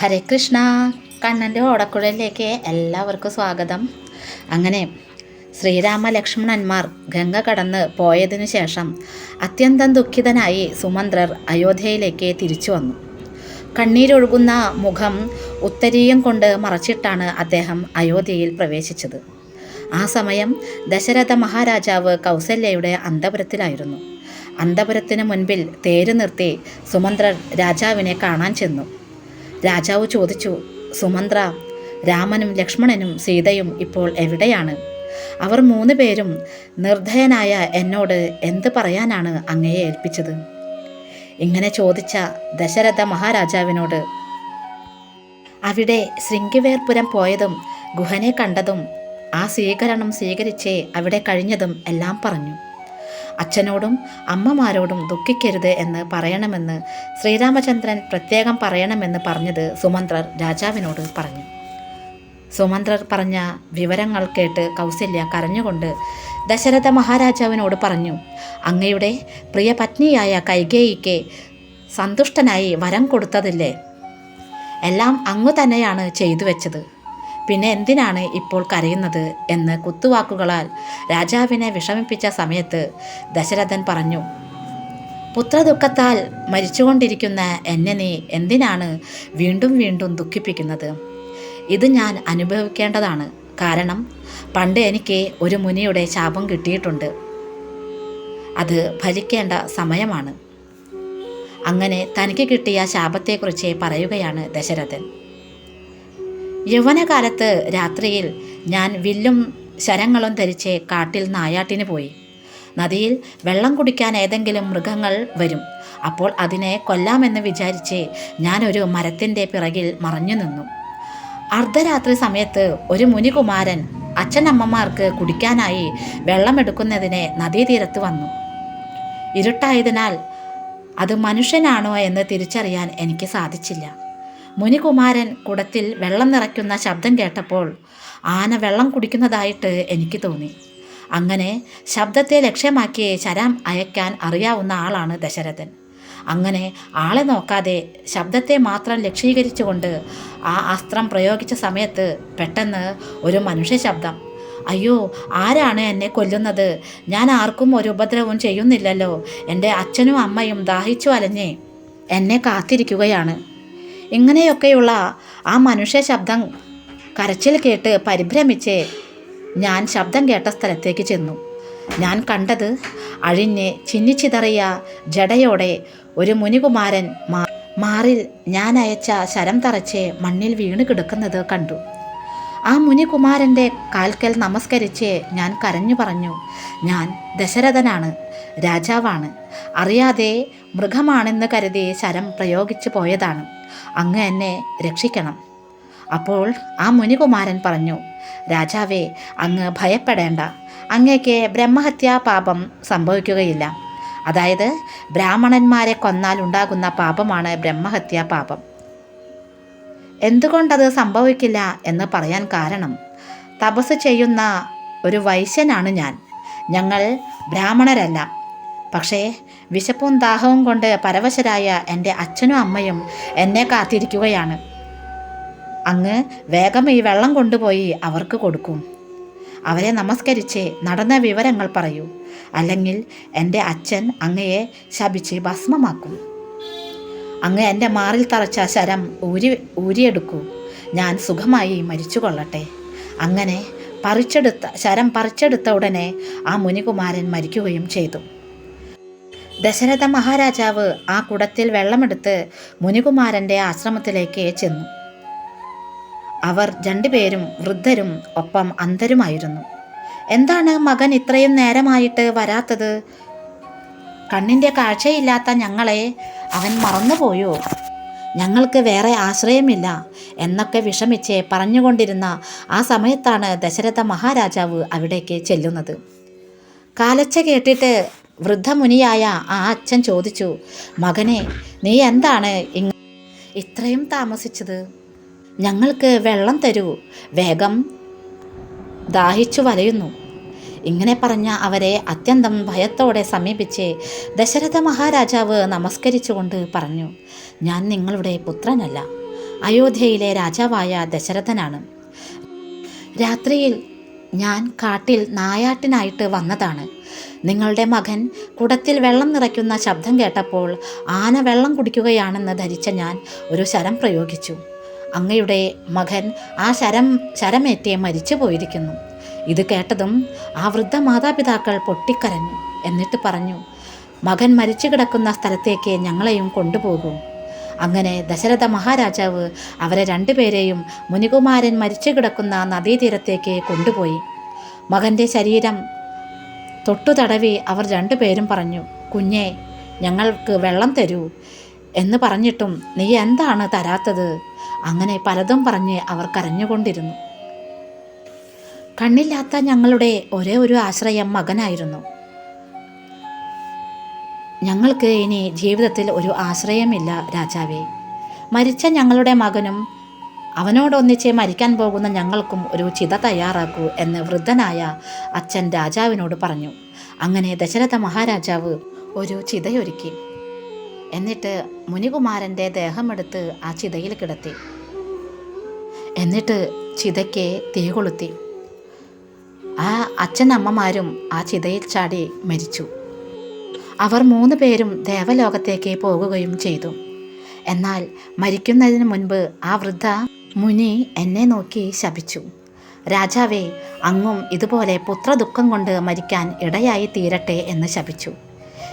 ഹരേ കൃഷ്ണ. കണ്ണന്റെ ഓടക്കുഴലിലേക്ക് എല്ലാവർക്കും സ്വാഗതം. അങ്ങനെ ശ്രീരാമ ലക്ഷ്മണന്മാർ ഗംഗ കടന്ന് പോയതിനു ശേഷം അത്യന്തം ദുഃഖിതനായി സുമന്ത്രർ അയോധ്യയിലേക്ക് തിരിച്ചു വന്നു. കണ്ണീരൊഴുകുന്ന മുഖം ഉത്തരീയം കൊണ്ട് മറച്ചിട്ടാണ് അദ്ദേഹം അയോധ്യയിൽ പ്രവേശിച്ചത്. ആ സമയം ദശരഥ മഹാരാജാവ് കൗസല്യയുടെ അന്തപുരത്തിലായിരുന്നു. അന്തപുരത്തിന് മുൻപിൽ തേര് നിർത്തി സുമന്ത്രർ രാജാവിനെ കാണാൻ ചെന്നു. രാജാവ് ചോദിച്ചു സുമന്ത്ര രാമനും ലക്ഷ്മണനും സീതയും ഇപ്പോൾ എവിടെയാണ്? അവർ മൂന്ന് പേരും നിർദ്ധയനായ എന്നോട് എന്ത് പറയാനാണ് അങ്ങയെ ഏൽപ്പിച്ചത്? ഇങ്ങനെ ചോദിച്ച ദശരഥ മഹാരാജാവിനോട് അവിടെ ശൃംഗിവേർപുരം പോയതും ഗുഹനെ കണ്ടതും ആ സ്വീകരണം സ്വീകരിച്ച് അവിടെ കഴിഞ്ഞതും എല്ലാം പറഞ്ഞു. അച്ഛനോടും അമ്മമാരോടും ദുഃഖിക്കരുത് എന്ന് പറയണമെന്ന് ശ്രീരാമചന്ദ്രൻ പ്രത്യേകം പറയണമെന്ന് പറഞ്ഞത് സുമന്ത്രർ രാജാവിനോട് പറഞ്ഞു. സുമന്ത്രർ പറഞ്ഞ വിവരങ്ങൾ കേട്ട് കൗസല്യ കരഞ്ഞുകൊണ്ട് ദശരഥ മഹാരാജാവിനോട് പറഞ്ഞു അങ്ങയുടെ പ്രിയ പത്നിയായ കൈകേയിക്ക് സന്തുഷ്ടനായി വരം കൊടുത്തതില്ലേ? എല്ലാം അങ്ങു തന്നെയാണ് ചെയ്തു വെച്ചത്. പിന്നെ എന്തിനാണ് ഇപ്പോൾ കരയുന്നത് എന്ന് കുത്തുവാക്കുകളാൽ രാജാവിനെ വിഷമിപ്പിച്ച സമയത്ത് ദശരഥൻ പറഞ്ഞു പുത്രദുഃഖത്താൽ മരിച്ചുകൊണ്ടിരിക്കുന്ന എന്നെ നീ എന്തിനാണ് വീണ്ടും വീണ്ടും ദുഃഖിപ്പിക്കുന്നത്? ഇത് ഞാൻ അനുഭവിക്കേണ്ടതാണ്. കാരണം പണ്ട് എനിക്ക് ഒരു മുനിയുടെ ശാപം കിട്ടിയിട്ടുണ്ട്. അത് ഫലിക്കേണ്ട സമയമാണ്. അങ്ങനെ തനിക്ക് കിട്ടിയ ശാപത്തെക്കുറിച്ച് പറയുകയാണ് ദശരഥൻ. യൗവനകാലത്ത് രാത്രിയിൽ ഞാൻ വില്ലും ശരങ്ങളും ധരിച്ച് കാട്ടിൽ നായാട്ടിന് പോയി. നദിയിൽ വെള്ളം കുടിക്കാൻ ഏതെങ്കിലും മൃഗങ്ങൾ വരും. അപ്പോൾ അതിനെ കൊല്ലാമെന്ന് വിചാരിച്ച് ഞാനൊരു മരത്തിന്റെ പിറകിൽ മറഞ്ഞു നിന്നു. അർദ്ധരാത്രി സമയത്ത് ഒരു മുനികുമാരൻ അച്ഛനമ്മമാർക്ക് കുടിക്കാനായി വെള്ളമെടുക്കുന്നതിന് നദീതീരത്ത് വന്നു. ഇരുട്ടായതിനാൽ അത് മനുഷ്യനാണോ എന്ന് തിരിച്ചറിയാൻ എനിക്ക് സാധിച്ചില്ല. മുനികുമാരൻ കുടത്തിൽ വെള്ളം നിറയ്ക്കുന്ന ശബ്ദം കേട്ടപ്പോൾ ആന വെള്ളം കുടിക്കുന്നതായിട്ട് എനിക്ക് തോന്നി. അങ്ങനെ ശബ്ദത്തെ ലക്ഷ്യമാക്കി ശരം അയക്കാൻ അറിയാവുന്ന ആളാണ് ദശരഥൻ. അങ്ങനെ ആളെ നോക്കാതെ ശബ്ദത്തെ മാത്രം ലക്ഷ്യീകരിച്ചുകൊണ്ട് ആ അസ്ത്രം പ്രയോഗിച്ച സമയത്ത് പെട്ടെന്ന് ഒരു മനുഷ്യ ശബ്ദം അയ്യോ ആരാണ് എന്നെ കൊല്ലുന്നത്? ഞാൻ ആർക്കും ഒരു ഉപദ്രവവും ചെയ്യുന്നില്ലല്ലോ. എന്റെ അച്ഛനും അമ്മയും ദാഹിച്ചു അലഞ്ഞേ എന്നെ കാത്തിരിക്കുകയാണ്. ഇങ്ങനെയൊക്കെയുള്ള ആ മനുഷ്യ ശബ്ദം കരച്ചിൽ കേട്ട് പരിഭ്രമിച്ച് ഞാൻ ശബ്ദം കേട്ട സ്ഥലത്തേക്ക് ചെന്നു. ഞാൻ കണ്ടത് അഴിഞ്ഞ് ചിന്നിച്ചിതറിയ ജടയോടെ ഒരു മുനികുമാരൻ മാറിൽ ഞാൻ അയച്ച ശരം തറച്ച് മണ്ണിൽ വീണ് കിടക്കുന്നത് കണ്ടു. ആ മുനികുമാരന്റെ കാൽക്കൽ നമസ്കരിച്ച് ഞാൻ കരഞ്ഞു പറഞ്ഞു ഞാൻ ദശരഥനാണ് രാജാവാണ്. അറിയാതെ മൃഗമാണെന്ന് കരുതി ശരം പ്രയോഗിച്ചു പോയതാണ്. അങ്ങ് എന്നെ രക്ഷിക്കണം. അപ്പോൾ ആ മുനികുമാരൻ പറഞ്ഞു രാജാവേ അങ്ങ് ഭയപ്പെടേണ്ട. അങ്ങേക്ക് ബ്രഹ്മഹത്യാ പാപം സംഭവിക്കുകയില്ല. അതായത് ബ്രാഹ്മണന്മാരെ കൊന്നാൽ ഉണ്ടാകുന്ന പാപമാണ് ബ്രഹ്മഹത്യാ പാപം. എന്തുകൊണ്ടത് സംഭവിക്കില്ല എന്ന് പറയാൻ കാരണം തപസ് ചെയ്യുന്ന ഒരു വൈശ്യനാണ് ഞാൻ. ഞങ്ങൾ ബ്രാഹ്മണരല്ല. പക്ഷേ വിശപ്പും ദാഹവും കൊണ്ട് പരവശരായ എന്റെ അച്ഛനും അമ്മയും എന്നെ കാത്തിരിക്കുകയാണ്. അങ്ങ് വേഗം ഈ വെള്ളം കൊണ്ടുപോയി അവർക്ക് കൊടുക്കും. അവരെ നമസ്കരിച്ച് നടന്ന വിവരങ്ങൾ പറയൂ. അല്ലെങ്കിൽ എന്റെ അച്ഛൻ അങ്ങയെ ശപിച്ച് ഭസ്മമാക്കും. അങ്ങ് എന്റെ മാറിൽ തറച്ച ശരം ഊരി ഊരിയെടുക്കൂ. ഞാൻ സുഖമായി മരിച്ചു കൊള്ളട്ടെ അങ്ങനെ പറിച്ചെടുത്ത ശരം പറിച്ചെടുത്ത ഉടനെ ആ മുനികുമാരൻ മരിക്കുകയും ചെയ്തു. ദശരഥ മഹാരാജാവ് ആ കുടത്തിൽ വെള്ളമെടുത്ത് മുനികുമാരന്റെ ആശ്രമത്തിലേക്ക് ചെന്നു. അവർ രണ്ടുപേരും വൃദ്ധരും ഒപ്പം അന്ധരുമായിരുന്നു. എന്താണ് മകൻ ഇത്രയും നേരമായിട്ട് വരാത്തത്? കണ്ണിന്റെ കാഴ്ചയില്ലാത്ത ഞങ്ങളെ അവൻ മറന്നുപോയോ? ഞങ്ങൾക്ക് വേറെ ആശ്രയമില്ല എന്നൊക്കെ വിഷമിച്ച് പറഞ്ഞുകൊണ്ടിരുന്ന ആ സമയത്താണ് ദശരഥ മഹാരാജാവ് അവിടേക്ക് ചെല്ലുന്നത്. കാലച്ച കേട്ടിട്ട് വൃദ്ധമുനിയായ ആ അച്ഛൻ ചോദിച്ചു മകനെ നീ എന്താണ് ഇത്രയും താമസിച്ചത് ഞങ്ങൾക്ക് വെള്ളം തരൂ വേഗം ദാഹിച്ചു വലയുന്നു. ഇങ്ങനെ പറഞ്ഞ അവരെ അത്യന്തം ഭയത്തോടെ സമീപിച്ച് ദശരഥ മഹാരാജാവ് നമസ്കരിച്ചുകൊണ്ട് പറഞ്ഞു ഞാൻ നിങ്ങളുടെ പുത്രനല്ല അയോധ്യയിലെ രാജാവായ ദശരഥനാണ്. രാത്രിയിൽ ഞാൻ കാട്ടിൽ നായാട്ടിനായിട്ട് വന്നതാണ്. നിങ്ങളുടെ മകൻ കുടത്തിൽ വെള്ളം നിറയ്ക്കുന്ന ശബ്ദം കേട്ടപ്പോൾ ആന വെള്ളം കുടിക്കുകയാണെന്ന് ധരിച്ച ഞാൻ ഒരു ശരം പ്രയോഗിച്ചു. അങ്ങയുടെ മകൻ ആ ശരം ശരമേറ്റേ മരിച്ചു പോയിരിക്കുന്നു. ഇത് കേട്ടതും ആ വൃദ്ധ മാതാപിതാക്കൾ പൊട്ടിക്കരഞ്ഞു. എന്നിട്ട് പറഞ്ഞു മകൻ മരിച്ചു കിടക്കുന്ന സ്ഥലത്തേക്ക് ഞങ്ങളെയും കൊണ്ടുപോകൂ. അങ്ങനെ ദശരഥ മഹാരാജാവ് അവരെ രണ്ടുപേരെയും മുനികുമാരൻ മരിച്ചു കിടക്കുന്ന നദീതീരത്തേക്ക് കൊണ്ടുപോയി. മകന്റെ ശരീരം തൊട്ടു തടവി അവർ രണ്ടുപേരും പറഞ്ഞു കുഞ്ഞെ ഞങ്ങൾക്ക് വെള്ളം തരൂ എന്ന് പറഞ്ഞിട്ടും നീ എന്താണ് തരാത്തത്? അങ്ങനെ പലതും പറഞ്ഞ് അവർ കരഞ്ഞുകൊണ്ടിരുന്നു. കണ്ണില്ലാത്ത ഞങ്ങളുടെ ഒരേ ഒരു ആശ്രയം മകനായിരുന്നു. ഞങ്ങൾക്ക് ഇനി ജീവിതത്തിൽ ഒരു ആശ്രയമില്ല രാജാവേ. മരിച്ച ഞങ്ങളുടെ മകനും അവനോടൊന്നിച്ച് മരിക്കാൻ പോകുന്ന ഞങ്ങൾക്കും ഒരു ചിത തയ്യാറാക്കൂ എന്ന് വൃദ്ധനായ അച്ഛൻ രാജാവിനോട് പറഞ്ഞു. അങ്ങനെ ദശരഥ മഹാരാജാവ് ഒരു ചിതയൊരുക്കി. എന്നിട്ട് മുനികുമാരന്റെ ദേഹമെടുത്ത് ആ ചിതയിൽ കിടത്തി. എന്നിട്ട് ചിതയ്ക്ക് തീ കൊളുത്തി. ആ അച്ഛനമ്മമാരും ആ ചിതയിൽ ചാടി മരിച്ചു. അവർ മൂന്ന് പേരും ദേവലോകത്തേക്ക് പോകുകയും ചെയ്തു. എന്നാൽ മരിക്കുന്നതിന് മുൻപ് ആ വൃദ്ധ മുനി എന്നെ നോക്കി ശപിച്ചു. രാജാവേ അങ്ങും ഇതുപോലെ പുത്രദുഃഖം കൊണ്ട് മരിക്കാൻ ഇടയായി തീരട്ടെ എന്ന് ശപിച്ചു.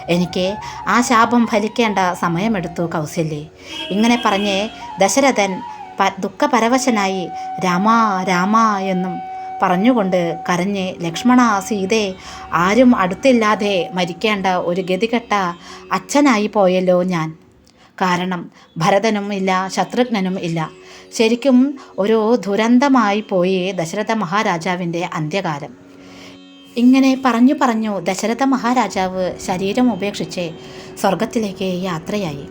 എനിക്ക് ആ ശാപം ഫലിക്കേണ്ട സമയമെടുത്തു കൗസല്യേ. ഇങ്ങനെ പറഞ്ഞ് ദശരഥൻ പ ദുഃഖപരവശനായി രാമാ രാമാ എന്നും പറഞ്ഞുകൊണ്ട് കരഞ്ഞ് ലക്ഷ്മണ സീതേ ആരും അടുത്തില്ലാതെ മരിക്കേണ്ട ഒരു ഗതികെട്ട അച്ഛനായി പോയല്ലോ ഞാൻ. കാരണം ഭരതനും ഇല്ല ശത്രുഘ്നനും ഇല്ല. ശരിക്കും ഒരു ദുരന്തമായി പോയി ദശരഥ മഹാരാജാവിന്റെ അന്ത്യകാലം. ഇങ്ങനെ പറഞ്ഞു പറഞ്ഞു ദശരഥ മഹാരാജാവ് ശരീരം ഉപേക്ഷിച്ച് സ്വർഗത്തിലേക്ക് യാത്രയായി.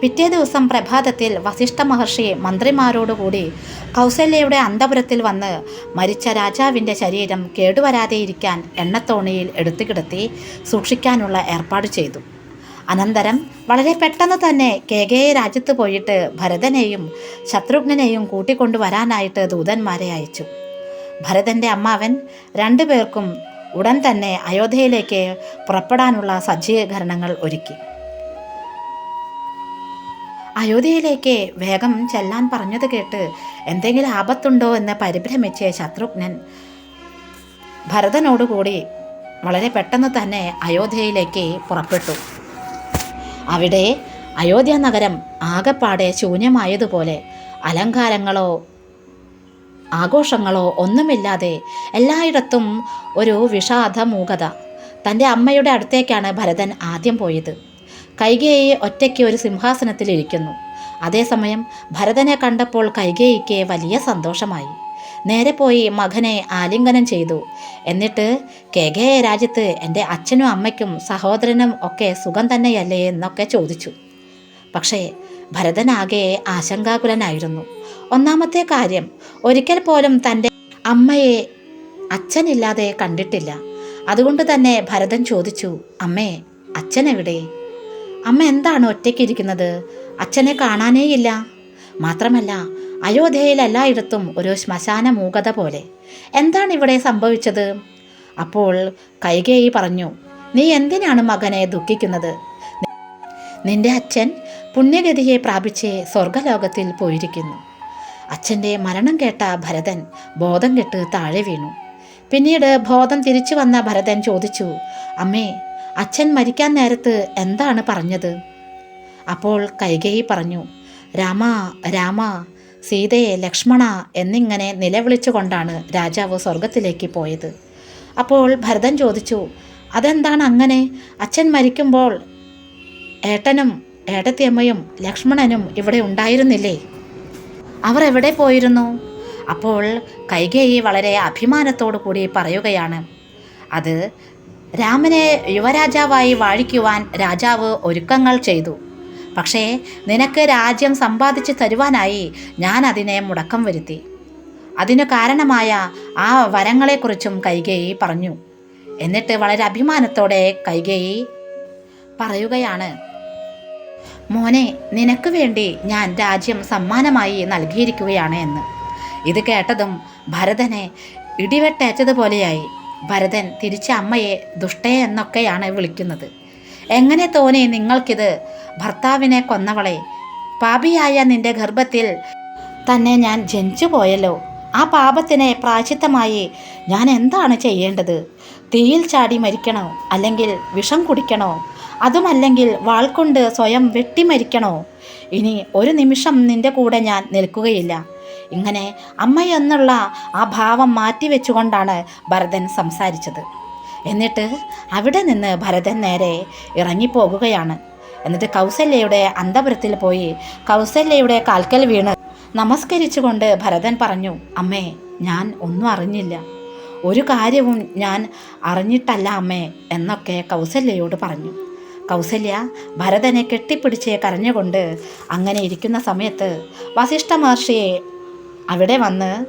പിറ്റേ ദിവസം പ്രഭാതത്തിൽ വസിഷ്ഠ മഹർഷി മന്ത്രിമാരോടുകൂടി കൗസല്യയുടെ അന്തപുരത്തിൽ വന്ന് മരിച്ച രാജാവിന്റെ ശരീരം കേടുവരാതെയിരിക്കാൻ എണ്ണത്തോണിയിൽ എടുത്തു കിടത്തി സൂക്ഷിക്കാനുള്ള ഏർപ്പാട് ചെയ്തു. അനന്തരം വളരെ പെട്ടെന്ന് തന്നെ കേകയെ രാജ്യത്ത് പോയിട്ട് ഭരതനെയും ശത്രുഘ്നെയും കൂട്ടിക്കൊണ്ടുവരാനായിട്ട് ദൂതന്മാരെ അയച്ചു. ഭരതന്റെ അമ്മാവൻ രണ്ടുപേർക്കും ഉടൻ തന്നെ അയോധ്യയിലേക്ക് പുറപ്പെടാനുള്ള സജ്ജീകരണങ്ങൾ ഒരുക്കി. അയോധ്യയിലേക്ക് വേഗം ചെല്ലാൻ പറഞ്ഞത് കേട്ട് എന്തെങ്കിലും ആപത്തുണ്ടോ എന്ന് പരിഭ്രമിച്ച് ശത്രുഘ്നൻ ഭരതനോടുകൂടി വളരെ പെട്ടെന്ന് തന്നെ അയോധ്യയിലേക്ക് പുറപ്പെട്ടു. അവിടെ അയോധ്യ നഗരം ആകപ്പാടെ ശൂന്യമായതുപോലെ അലങ്കാരങ്ങളോ ആഘോഷങ്ങളോ ഒന്നുമില്ലാതെ എല്ലായിടത്തും ഒരു വിഷാദമൂകത. തന്റെ അമ്മയുടെ അടുത്തേക്കാണ് ഭരതൻ ആദ്യം പോയത്. കൈകേയി ഒറ്റയ്ക്ക് ഒരു സിംഹാസനത്തിലിരിക്കുന്നു. അതേസമയം ഭരതനെ കണ്ടപ്പോൾ കൈകേയിക്ക് വലിയ സന്തോഷമായി. നേരെ പോയി മകനെ ആലിംഗനം ചെയ്തു. എന്നിട്ട് കേകയ രാജ്യത്ത് എന്റെ അച്ഛനും അമ്മയ്ക്കും സഹോദരനും ഒക്കെ സുഖം തന്നെയല്ലേ എന്നൊക്കെ ചോദിച്ചു. പക്ഷേ ഭരതനാകെ ആശങ്കാകുലനായിരുന്നു. ഒന്നാമത്തെ കാര്യം ഒരിക്കൽ പോലും തന്റെ അമ്മയെ അച്ഛനില്ലാതെ കണ്ടിട്ടില്ല. അതുകൊണ്ട് തന്നെ ഭരതൻ ചോദിച്ചു അമ്മേ അച്ഛൻ എവിടെ അമ്മ എന്താണ് ഒറ്റയ്ക്കിരിക്കുന്നത്? അച്ഛനെ കാണാനേയില്ല. മാത്രമല്ല അയോധ്യയിൽ എല്ലായിടത്തും ഒരു ശ്മശാന മൂകത പോലെ. എന്താണ് ഇവിടെ സംഭവിച്ചത്? അപ്പോൾ കൈകേയി പറഞ്ഞു നീ എന്തിനാണ് മകനെ ദുഃഖിക്കുന്നത്? നിന്റെ അച്ഛൻ പുണ്യഗതിയെ പ്രാപിച്ച് സ്വർഗലോകത്തിൽ പോയിരിക്കുന്നു. അച്ഛന്റെ മരണം കേട്ട ഭരതൻ ബോധം കെട്ട് താഴെ വീണു. പിന്നീട് ബോധം തിരിച്ചു വന്ന ഭരതൻ ചോദിച്ചു അമ്മേ അച്ഛൻ മരിക്കാൻ നേരത്ത് എന്താണ് പറഞ്ഞത്? അപ്പോൾ കൈകേയി പറഞ്ഞു രാമ രാമ സീതയെ ലക്ഷ്മണ എന്നിങ്ങനെ നിലവിളിച്ചുകൊണ്ടാണ് രാജാവ് സ്വർഗത്തിലേക്ക് പോയത്. അപ്പോൾ ഭരതൻ ചോദിച്ചു അതെന്താണ് അങ്ങനെ? അച്ഛൻ മരിക്കുമ്പോൾ ഏട്ടനും ഏട്ടത്തിയമ്മയും ലക്ഷ്മണനും ഇവിടെ ഉണ്ടായിരുന്നില്ലേ? അവർ എവിടെ പോയിരുന്നു? അപ്പോൾ കൈകേയി വളരെ അഭിമാനത്തോടു കൂടി പറയുകയാണ് അത് രാമനെ യുവരാജാവായി വാഴിക്കുവാൻ രാജാവ് ഒരുക്കങ്ങൾ ചെയ്തു. പക്ഷേ നിനക്ക് രാജ്യം സമ്പാദിച്ചു തരുവാനായി ഞാൻ അതിനെ മുടക്കം വരുത്തി. അതിനു കാരണമായ ആ വരങ്ങളെക്കുറിച്ചും കൈകേയി പറഞ്ഞു. എന്നിട്ട് വളരെ അഭിമാനത്തോടെ കൈകേയി പറയുകയാണ് മോനെ നിനക്ക് വേണ്ടി ഞാൻ രാജ്യം സമ്മാനമായി നൽകിയിരിക്കുകയാണ് എന്ന്. ഇത് കേട്ടതും ഭരതനെ ഇടിവെട്ടേറ്റതുപോലെയായി. ഭരതൻ തിരിച്ച് അമ്മയെ ദുഷ്ടേ എന്നൊക്കെയാണ് വിളിക്കുന്നത്. എങ്ങനെ തോന്നി നിങ്ങൾക്കിത്? ഭർത്താവിനെ കൊന്നവളെ. പാപിയായ നിന്റെ ഗർഭത്തിൽ തന്നെ ഞാൻ ജനിച്ചു പോയല്ലോ. ആ പാപത്തിനെ പ്രാചിത്തമായി ഞാൻ എന്താണ് ചെയ്യേണ്ടത്? തീയിൽ ചാടി മരിക്കണോ? അല്ലെങ്കിൽ വിഷം കുടിക്കണോ? അതുമല്ലെങ്കിൽ വാൾ കൊണ്ട് സ്വയം വെട്ടി മരിക്കണോ? ഇനി ഒരു നിമിഷം നിന്റെ കൂടെ ഞാൻ നിൽക്കുകയില്ല. ഇങ്ങനെ അമ്മയെന്നുള്ള ആ ഭാവം മാറ്റിവെച്ചുകൊണ്ടാണ് ഭരതൻ സംസാരിച്ചത്. എന്നിട്ട് അവിടെ നിന്ന് ഭരതൻ നേരെ ഇറങ്ങിപ്പോകുകയാണ്. എന്നിട്ട് കൗസല്യയുടെ അന്തപുരത്തിൽ പോയി കൗസല്യയുടെ കാൽക്കൽ വീണ് നമസ്കരിച്ചുകൊണ്ട് ഭരതൻ പറഞ്ഞു അമ്മേ ഞാൻ ഒന്നും അറിഞ്ഞില്ല. ഒരു കാര്യവും ഞാൻ അറിഞ്ഞിട്ടല്ല അമ്മേ എന്നൊക്കെ കൗസല്യയോട് പറഞ്ഞു. കൗസല്യ ഭരതനെ കെട്ടിപ്പിടിച്ച് കരഞ്ഞുകൊണ്ട് അങ്ങനെ ഇരിക്കുന്ന സമയത്ത് വസിഷ്ഠ മഹർഷിയെ അവിടെ വന്ന്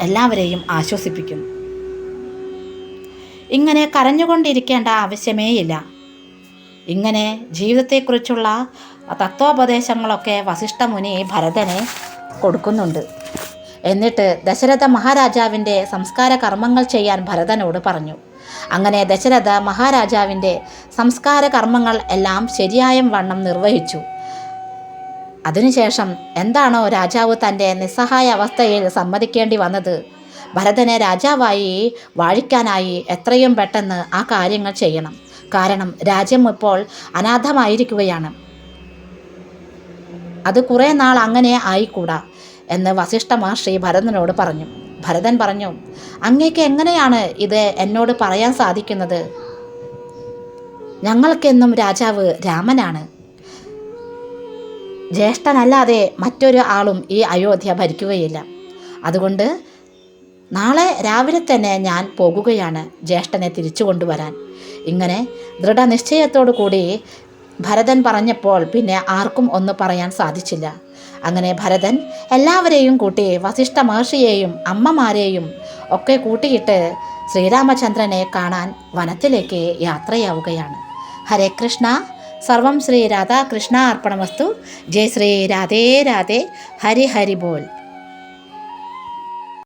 എല്ലാവരെയും ആശ്വസിപ്പിക്കുന്നു. ഇങ്ങനെ കരഞ്ഞുകൊണ്ടിരിക്കേണ്ട ആവശ്യമേയില്ല. ഇങ്ങനെ ജീവിതത്തെക്കുറിച്ചുള്ള തത്വോപദേശങ്ങളൊക്കെ വസിഷ്ഠമുനി ഭരതനെ കൊടുക്കുന്നുണ്ട്. എന്നിട്ട് ദശരഥ മഹാരാജാവിന്റെ സംസ്കാര കർമ്മങ്ങൾ ചെയ്യാൻ ഭരതനോട് പറഞ്ഞു. അങ്ങനെ ദശരഥ മഹാരാജാവിന്റെ സംസ്കാര കർമ്മങ്ങൾ എല്ലാം ശരിയായ വണ്ണം നിർവഹിച്ചു. അതിനുശേഷം എന്താണോ രാജാവ് തന്റെ നിസ്സഹായ അവസ്ഥയിൽ സമ്മതിക്കേണ്ടി വന്നത് ഭരതനെ രാജാവായി വാഴിക്കാനായി എത്രയും പെട്ടെന്ന് ആ കാര്യങ്ങൾ ചെയ്യണം. കാരണം രാജ്യം ഇപ്പോൾ അനാഥമായിരിക്കുകയാണ്. അത് കുറേ നാൾ അങ്ങനെ ആയിക്കൂടാ എന്ന് വസിഷ്ഠ മഹർഷി ഭരതനോട് പറഞ്ഞു. ഭരതൻ പറഞ്ഞു അങ്ങേക്ക് എങ്ങനെയാണ് ഇത് എന്നോട് പറയാൻ സാധിക്കുന്നത്? ഞങ്ങൾക്കെന്നും രാജാവ് രാമനാണ്. ജ്യേഷ്ഠനല്ലാതെ മറ്റൊരു ആളും ഈ അയോധ്യ ഭരിക്കുകയില്ല. അതുകൊണ്ട് നാളെ രാവിലെ തന്നെ ഞാൻ പോകുകയാണ് ജ്യേഷ്ഠനെ തിരിച്ചു കൊണ്ടുവരാൻ. ഇങ്ങനെ ദൃഢനിശ്ചയത്തോടു കൂടി ഭരതൻ പറഞ്ഞപ്പോൾ പിന്നെ ആർക്കും ഒന്ന് പറയാൻ സാധിച്ചില്ല. അങ്ങനെ ഭരതൻ എല്ലാവരെയും കൂട്ടി വസിഷ്ഠ മഹർഷിയെയും അമ്മമാരെയും ഒക്കെ കൂട്ടിയിട്ട് ശ്രീരാമചന്ദ്രനെ കാണാൻ വനത്തിലേക്ക് യാത്രയാവുകയാണ്. ഹരേ കൃഷ്ണ. സർവം ശ്രീ രാധാകൃഷ്ണ അർപ്പണമസ്തു. ജയ ശ്രീ രാധേ രാധേ. ഹരി ഹരി ബോൽ.